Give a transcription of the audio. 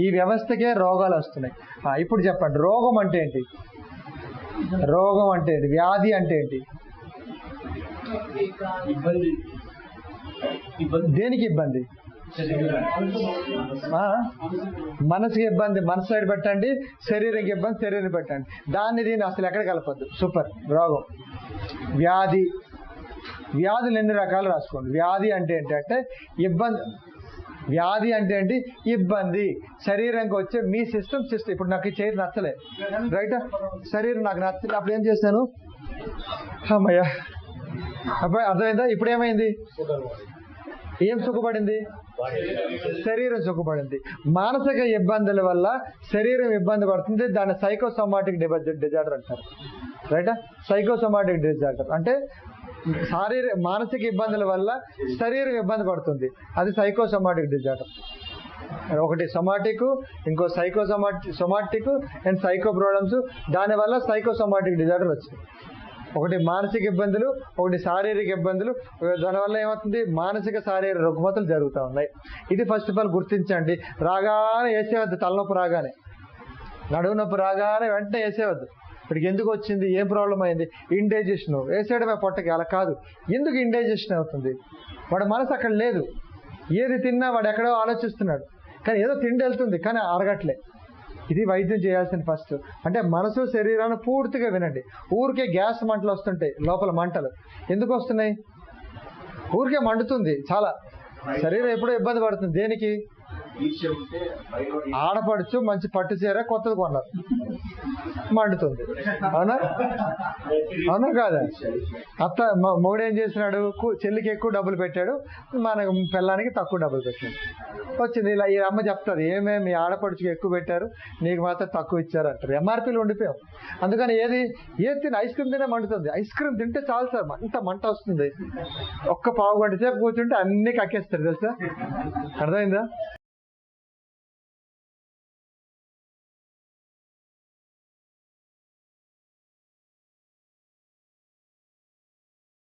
ఈ వ్యవస్థకే రోగాలు వస్తున్నాయి. ఇప్పుడు చెప్పండి రోగం అంటే ఏంటి? రోగం అంటే ఏంటి? వ్యాధి అంటే ఏంటి? దేనికి ఇబ్బంది? మనసుకి ఇబ్బంది మనసు సైడ్ పెట్టండి శరీరంకి ఇబ్బంది శరీరం పెట్టండి. దాన్ని దీన్ని అసలు ఎక్కడ కలపద్దు? సూపర్ రోగం. వ్యాధి. వ్యాధులు ఎన్ని రకాలు రాసుకోండి? వ్యాధి అంటే ఏంటంటే ఇబ్బంది వ్యాధి అంటే ఏంటి? ఇబ్బంది. శరీరంకి వచ్చే మీ సిస్టమ్ సిస్టమ్ ఇప్పుడు నాకు ఈ చైర్ నచ్చలే. రైట్? శరీరం నాకు నచ్చలే. అప్పుడు ఏం చేశాను? అమ్మయ్యా. అబ్బాయి అర్థమైందా? ఇప్పుడు ఏమైంది? ఏం సుఖపడింది? శరీరం సుఖపడింది. మానసిక ఇబ్బందుల వల్ల శరీరం ఇబ్బంది పడుతుంది. దాన్ని సైకోసోమాటిక్ డిజార్డర్ అంటారు. రైటా? సైకోసోమాటిక్ డిజార్డర్ అంటే శారీర మానసిక ఇబ్బందుల వల్ల శరీరం ఇబ్బంది పడుతుంది. అది సైకోసోమాటిక్ డిజార్డర్. ఒకటి సొమాటిక్ ఇంకో psychosomatic somatic and psycho problems దానివల్ల సైకోసోమాటిక్ డిజార్డర్ వచ్చింది. ఒకటి మానసిక ఇబ్బందులు ఒకటి శారీరక ఇబ్బందులు. దానివల్ల ఏమవుతుంది? మానసిక శారీరక రుగ్మతలు జరుగుతూ ఉన్నాయి. ఇది ఫస్ట్ ఆఫ్ ఆల్ గుర్తించండి. రాగానే వేసేవద్దు తలనొప్పి రాగానే. నడువు నొప్పి రాగానే వెంటనే వేసేవద్దు ఇప్పటికి ఎందుకు వచ్చింది? ఏం ప్రాబ్లం అయింది? ఇండైజెషన్ వేసేయడమే పొట్టకి? అలా కాదు. ఎందుకు ఇండైజెషన్ అవుతుంది? వాడి మనసు అక్కడ లేదు. ఏది తిన్నా వాడు ఎక్కడో ఆలోచిస్తున్నాడు. కానీ ఏదో తిండి వెళ్తుంది కానీ అరగట్లే. ఇది వైద్యం చేయాల్సిన ఫస్ట్ అంటే మనసు శరీరాన్ని పూర్తిగా వినండి. ఊరికే గ్యాస్ మంటలు వస్తుంటాయి లోపల మంటలు. ఎందుకు వస్తున్నాయి? ఊరికే మండుతుంది చాలా. శరీరం ఎప్పుడో ఇబ్బంది పడుతుంది. దేనికి? ఆడపడుచు మంచి పట్టు చీర కొత్తది కొన్నారు. మండుతుంది. అవునా? అవునా కాదా? అత్త మ- మొగుడు ఏం చేసినాడు చెల్లికి ఎక్కువ డబ్బులు పెట్టాడు. మన పిల్లానికి తక్కువ డబ్బులు పెట్టాడు. వచ్చింది. ఇలా ఈ అమ్మ చెప్తుంది ఏమే మీ ఆడపడుచుకి ఎక్కువ పెట్టారు? నీకు మాత్రం తక్కువ ఇచ్చారు అంటారు ఎంఆర్పీలు ఉండిపోయాం. అందుకని ఏది? ఏది తిని ఐస్ క్రీమ్ తినే మండుతుంది. ఐస్ క్రీమ్ తింటే చాలు సార్. అంత మంట వస్తుంది. ఒక్క పావు గంట సేపు కూర్చుంటే అన్ని కక్కేస్తారు తెలుసా? అర్థమైందా?